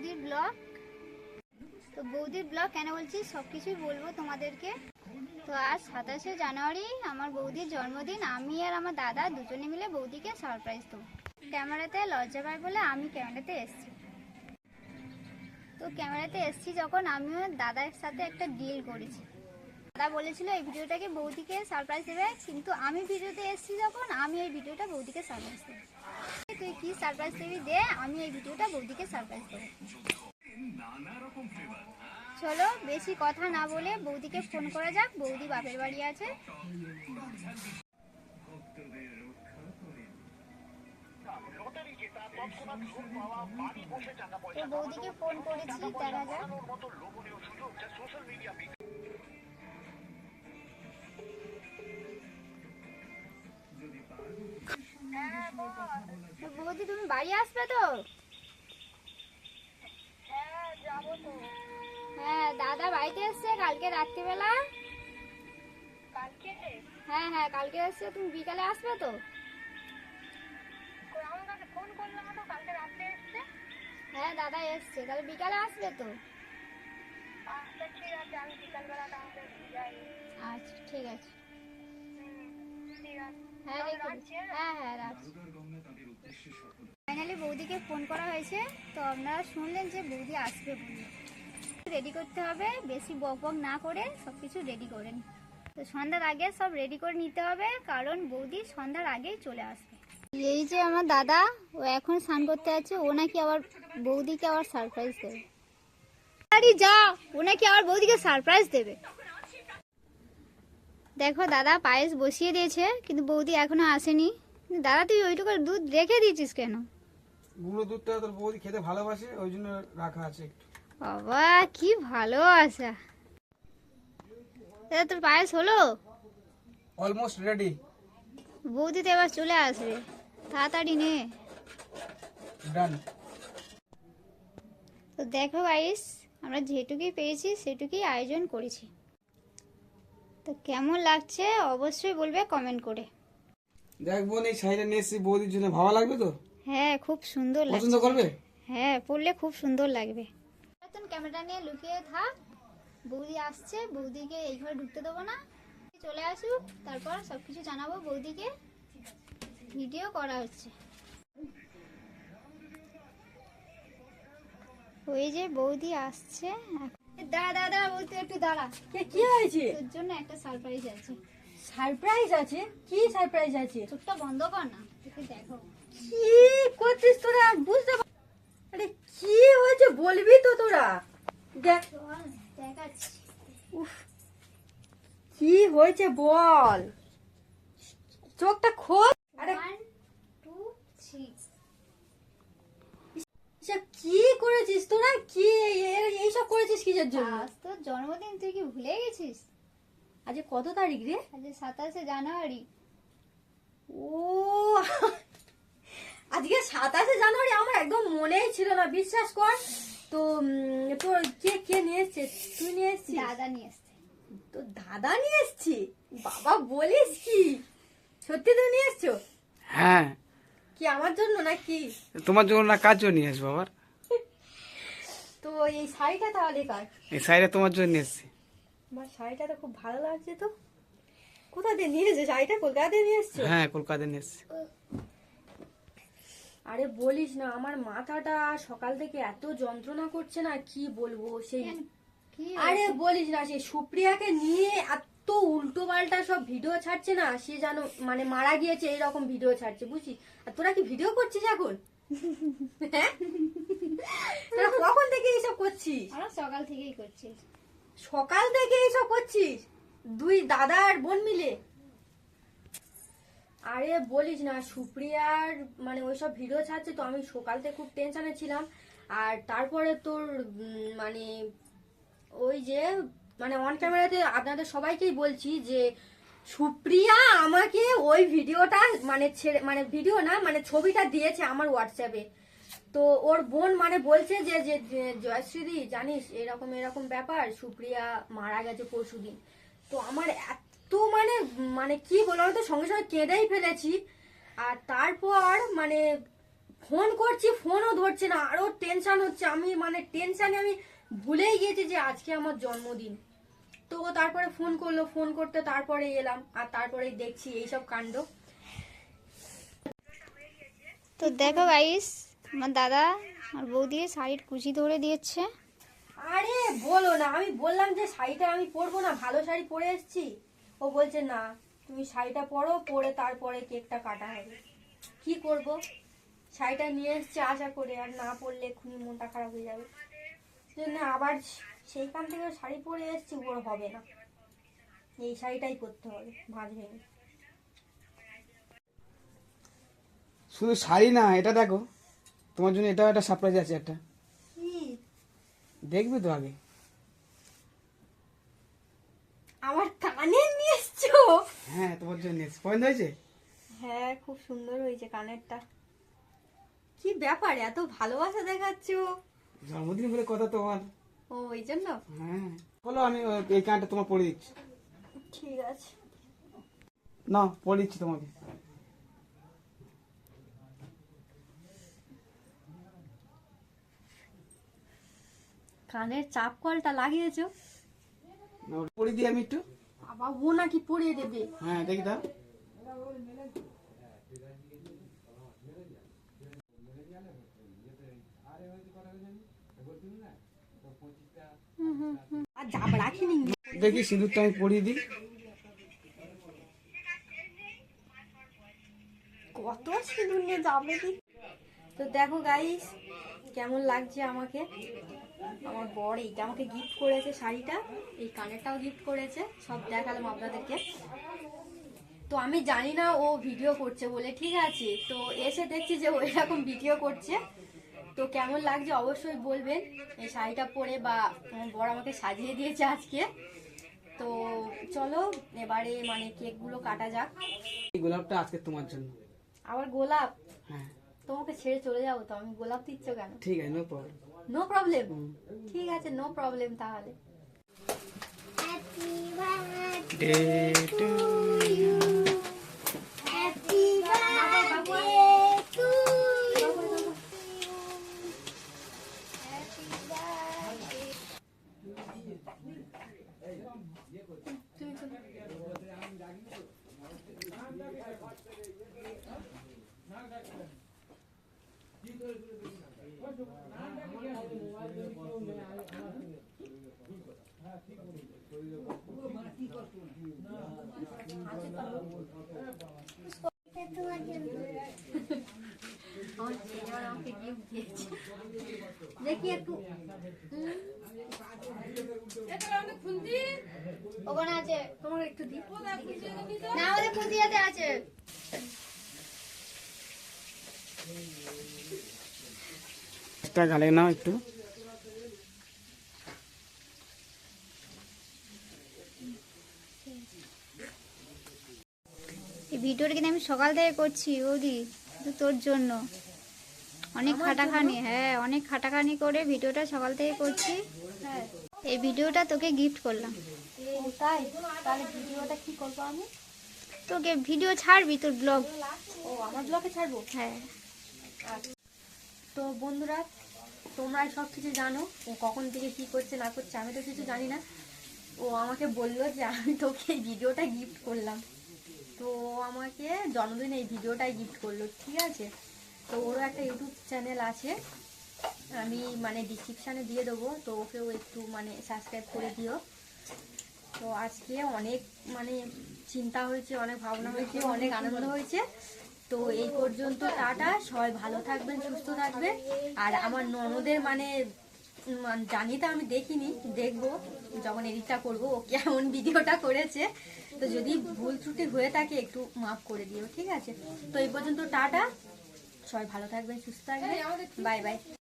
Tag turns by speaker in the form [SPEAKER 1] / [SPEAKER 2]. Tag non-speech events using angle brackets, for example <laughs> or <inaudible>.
[SPEAKER 1] বৌদির ব্লগ। তো বৌদির ব্লগ কেন বলছি? সব কিছুই বলব তোমাদেরকে। তো আজ সাতাশে জানুয়ারি, আমার বৌদির জন্মদিন। আমি আর আমার দাদা দুজনে মিলে বৌদিকে সারপ্রাইজ দেবো। ক্যামেরাতে লজ্জা পাই বলে আমি ক্যামেরাতে এসেছি। তো ক্যামেরাতে এসেছি যখন আমিও দাদার সাথে একটা ডিল করেছি। দাদা বলেছিল এই ভিডিওটাকে বৌদিকে সারপ্রাইজ দেবে, কিন্তু আমি ভিডিওতে এসেছি যখন আমি এই ভিডিওটা বৌদিকে সারপ্রাইজ দেবো। তুই কি সারপ্রাইজ দিবি দে, আমি এই ভিডিওটা বৌদিকে সারপ্রাইজ দেবো চলো, বেশি কথা না বলে বৌদিকে ফোন করা যাক, বৌদি বাপের বাড়ি আছে। বৌদিকে ফোন করেছি দেখা যাক তো বৌদি তুমি বাড়ি আসবে তো? হ্যাঁ দাদা বাড়িতে এসছে কালকে রাত্রিবেলা। হ্যাঁ হ্যাঁ কালকে এসছে তুমি বিকালে আসবে তো? হ্যাঁ দাদা এসছে তাহলে বিকালে আসবে তো?
[SPEAKER 2] আচ্ছা ঠিক আছে
[SPEAKER 1] আচ্ছা হ্যাঁ।
[SPEAKER 2] হ্যাঁ?
[SPEAKER 1] হ্যাঁ হ্যাঁ রাখছি। ফাইনালি বৌদিকে ফোন করা হয়েছে, তো আপনারা শুনলেন যে বৌদি আসবে বলে। রেডি করতে হবে, বেশি বক বক না করে সব কিছু রেডি করেন তো সন্ধ্যার আগে সব রেডি করে নিতে হবে, কারণ বৌদি সন্ধ্যার আগেই চলে আসবে। এই যে আমার দাদা, ও এখন স্নান করতে আছে ও নাকি আবার বৌদিকে আবার সারপ্রাইজ দেবে। আরে যা, ও নাকি আবার বৌদিকে সারপ্রাইজ দেবে। দেখো দাদা, পায়েস বসিয়ে দিয়েছে, কিন্তু বৌদি এখনও আসেনি। দাদা, তুই ওইটুকু দুধ রেখে দিয়েছিস কেন?
[SPEAKER 3] গুঁড়ো দুধটা তোর বৌদি খেতে ভালোবাসে ওই জন্য রাখা আছে একটু।
[SPEAKER 1] বাবা কি ভালো দাদা তোর পায়েস হলো?
[SPEAKER 3] অলমোস্ট রেডি
[SPEAKER 1] বৌদি তো এবার চলে আসবে। তাড়াতাড়ি নে।
[SPEAKER 3] ডান
[SPEAKER 1] তো দেখো গাইস আমরা যেটুকুই পেয়েছি সেটুকুই আয়োজন করেছি। তো কেমন লাগছে অবশ্যই বলবে কমেন্ট করে।
[SPEAKER 3] দেখ বোন এই শাড়িটা নিয়ে এসেছি বৌদির জন্য ভালো লাগবে তো?
[SPEAKER 1] হ্যাঁ খুব সুন্দর
[SPEAKER 3] পছন্দ
[SPEAKER 1] লাগছে।
[SPEAKER 3] করবে?
[SPEAKER 1] হ্যাঁ পড়লে খুব সুন্দর লাগবে। এখন ক্যামেরা নিয়ে লুকিয়ে থাক। বৌদি আসছে বৌদিকে এই ঘরে ঢুকতে দেবো না। চলে আসুক তারপর সব কিছু জানাব বৌদিকে। ভিডিও করা হচ্ছে। ওই যে বৌদি আসছে। দাঁড়া দাঁড়া দাঁড়া বলতে একটু দাঁড়া।
[SPEAKER 4] কে কি হয়েছে?
[SPEAKER 1] তোর জন্য একটা সারপ্রাইজ আছে।
[SPEAKER 4] সারপ্রাইজ আছে? কি সারপ্রাইজ আছে?
[SPEAKER 1] চোখটা বন্ধ কর না দেখো।
[SPEAKER 4] কি করছিস তোরা? বুঝতে আরে কি হয়েছে বলবি তো তোরা? দেখ। উফ কি হয়েছে বল। চোখটা খোল। আরে কি করেছিস তোরা? কি এইসব করেছিস কিসের জন্য?
[SPEAKER 1] তোর জন্মদিন তুই কি ভুলে গেছিস?
[SPEAKER 4] আজ কত তারিখ রে?
[SPEAKER 1] আজ সাতাশে জানুয়ারি।
[SPEAKER 4] ও আজকে সাতাশে জানুয়ারি আমার একদম মনেই ছিল না বিশ্বাস কর। তো তোর কে কে নিয়ে এসছে? তুই নিয়ে এসছিস?
[SPEAKER 1] দাদা নিয়ে এসছে।
[SPEAKER 4] তো দাদা নিয়ে এসছি? বাবা বলিস কি? সত্যি তুমি নিয়ে এসছো?
[SPEAKER 3] হ্যাঁ।
[SPEAKER 4] কি আমার জন্য নাকি?
[SPEAKER 3] তোমার জন্য না কার জন্য নিয়ে আসব আবার?
[SPEAKER 4] তো এই শাড়িটা তাহলে কার?
[SPEAKER 3] এই শাড়িটা তোমার জন্য নিয়ে এসছি।
[SPEAKER 4] আমার শাড়িটা তো খুব ভালো লাগছে তো। কোথা দিয়ে নিয়ে এসছো? শাড়িটা কলকাতা দিয়ে নিয়ে এসছো?
[SPEAKER 3] হ্যাঁ কলকাতায় নিয়ে এসছি।
[SPEAKER 4] আরে বলিস না আমার মাথাটা সকাল থেকে এত যন্ত্রণা করছে না কি বলব সেই আরে বলিস না সেই সুপ্রিয়াকে নিয়ে এত উল্টো পাল্টা সব ভিডিও ছাড়ছে না সে যেন মানে মারা গিয়েছে এইরকম ভিডিও ছাড়ছে বুঝছিস? আর তোরা কি ভিডিও করছিস এখন? <laughs> হ্যাঁ? তোরা কখন থেকে এইসব করছিস?
[SPEAKER 1] সকাল থেকেই করছি।
[SPEAKER 4] সকাল থেকে এইসব করছিস? দুই দাদা আর বোন মিলে? আরে বলিস না, সুপ্রিয়ার মানে ওইসব ভিডিও ছাড়ছে তো আমি সকাল থেকে খুব টেনশনে ছিলাম। আর তারপরে তোর মানে ওই যে মানে অন ক্যামেরাতে আপনাদের সবাইকেই বলছি যে, সুপ্রিয়া আমাকে ওই ভিডিওটা মানে ছেড়ে মানে ভিডিও না মানে ছবিটা দিয়েছে আমার হোয়াটসঅ্যাপে তো ওর বোন মানে বলছে যে যে জয়শ্রীদি জানিস এরকম এরকম ব্যাপার, সুপ্রিয়া মারা গেছে পরশুদিন। তো আমার এত মানে মানে কি বলব আমি তো সঙ্গে সঙ্গে কেঁদেই ফেলেছি। আর তারপর মানে ফোন করছি ফোনও ধরছে না আরও টেনশন হচ্ছে। আমি মানে টেনশনে আমি ভুলেই গিয়েছি যে আজকে আমার জন্মদিন। তো ও তারপরে ফোন করল ফোন করতে তারপরে এলাম আর তারপরেই দেখছি এইসব কাণ্ড।
[SPEAKER 1] তো দেখো গাইস আমার দাদা আর বৌদি শাড়ির কুচি ধরে দিয়েছে।
[SPEAKER 4] আরে বলো না আমি বললাম যে শাড়িটা আমি পরবো না ভালো শাড়ি পরে এসেছি। ও বলছে না তুমি শাড়িটা পরো পরে তারপরে কেকটা কাটা হবে। কি করব? শাড়িটা নিয়ে এসছে আশা করে আর না পরলে এক্ষুনি মনটা খারাপ হয়ে যাবে। জন্য আবার সেইখান থেকে শাড়ি পরে এসছি ওর হবে না। এই শাড়িটাই পরতে হবে ভাঁজ ভেঙে।
[SPEAKER 3] শুধু শাড়ি না এটা দেখো তোমার জন্য এটাও একটা সারপ্রাইজ আছে একটা। দেখবে তো আগে।
[SPEAKER 4] আমার
[SPEAKER 3] হ্যাঁ তোমার জন্য পয়েন্ট হয়েছে?
[SPEAKER 4] হ্যাঁ খুব সুন্দর হয়েছে কানেরটা। কি ব্যাপার এত ভালোবাসা দেখাচ্ছ?
[SPEAKER 3] জন্মদিন বলে কথা তোমার।
[SPEAKER 4] ও ওই জন্য?
[SPEAKER 3] হ্যাঁ বলো আমি এই কানটা তোমার পরে দিচ্ছি।
[SPEAKER 4] ঠিক আছে।
[SPEAKER 3] না পরে দিচ্ছি তোমাকে।
[SPEAKER 4] কানের চাপ কলটা লাগিয়েছো?
[SPEAKER 3] পরে দিই আমি একটু।
[SPEAKER 4] ও নাকি পরিয়ে দেবে।
[SPEAKER 3] হ্যাঁ দেখি দাও। দেখি সিঁদুরটা আমি পরিয়ে দিই।
[SPEAKER 4] কত সিঁদুর নিয়ে যাবে কি তো দেখো গাইস কেমন লাগছে আমাকে? আমার বর এইটা আমাকে গিফট করেছে শাড়িটা এই কানেরটাও গিফট করেছে সব দেখালাম আপনাদেরকে। তো আমি জানি না ও ভিডিও করছে বলে ঠিক আছে? তো এসে দেখছি যে ও এরকম ভিডিও করছে। তো কেমন লাগছে অবশ্যই বলবেন এই শাড়িটা পরে বা বর আমাকে সাজিয়ে দিয়েছে আজকে। তো চলো এবারে মানে কেকগুলো কাটা যাক।
[SPEAKER 3] এই গোলাপটা আজকে তোমার জন্য।
[SPEAKER 4] আবার গোলাপ?
[SPEAKER 3] হ্যাঁ।
[SPEAKER 4] তোমাকে ছেড়ে চলে যাব তো আমি গোলাপ দিচ্ছ কেন?
[SPEAKER 3] ঠিক আছে নো প্রবলেম
[SPEAKER 4] নো প্রবলেম ঠিক আছে নো প্রবলেম তাহলে। হ্যাপি বার্থডে টু আমাকে gift দিয়েছে। দেখি একটু
[SPEAKER 1] ওখানে আছে না আমাদের খুঁজিয়াতে আছে
[SPEAKER 3] একটা গালে নাও একটু।
[SPEAKER 1] এই ভিডিওটা কিন্তু আমি সকাল থেকে করছি বৌদি শুধু তোর জন্য। অনেক খাটাখানি হ্যাঁ অনেক খাটাখানি করে ভিডিওটা সকাল থেকে করছি।
[SPEAKER 4] হ্যাঁ।
[SPEAKER 1] এই ভিডিওটা তোকে গিফট করলাম।
[SPEAKER 4] তাই? তাহলে ভিডিওটা কি করব আমি?
[SPEAKER 1] তোকে ভিডিও ছাড়বি তোর ব্লগ
[SPEAKER 4] ও আমার ব্লগে ছাড়বো?
[SPEAKER 1] হ্যাঁ।
[SPEAKER 4] তো বন্ধুরা তোমরা সব কিছু জানো, ও কখন থেকে কি করছে, না করছে, আমি তো কিছু জানি না। ও আমাকে বলল যে, আমি তোকে ভিডিওটা গিফট করলাম। তো ও আমাকে জন্মদিনে এই ভিডিওটাই গিফট করল, ঠিক আছে? তো ওরও একটা ইউটিউব চ্যানেল আছে, আমি মানে ডিসক্রিপশানে দিয়ে দেবো, তো ওকেও একটু মানে সাবস্ক্রাইব করে দিও। তো আজকে অনেক মানে চিন্তা হয়েছে, অনেক ভাবনা হয়েছে, অনেক আনন্দ হয়েছে। তো এই পর্যন্ত টাটা। সবাই ভালো থাকবেন সুস্থ থাকবেন। আর আমার ননদের মানে জানি তো আমি দেখিনি দেখব যখন এডিটটা করব ও কেমন ভিডিওটা করেছে। তো যদি ভুল ত্রুটি হয়ে থাকে একটু মাফ করে দিও ঠিক আছে? তো এই পর্যন্ত টাটা। সবাই ভালো থাকবেন সুস্থ থাকবেন। Bye bye.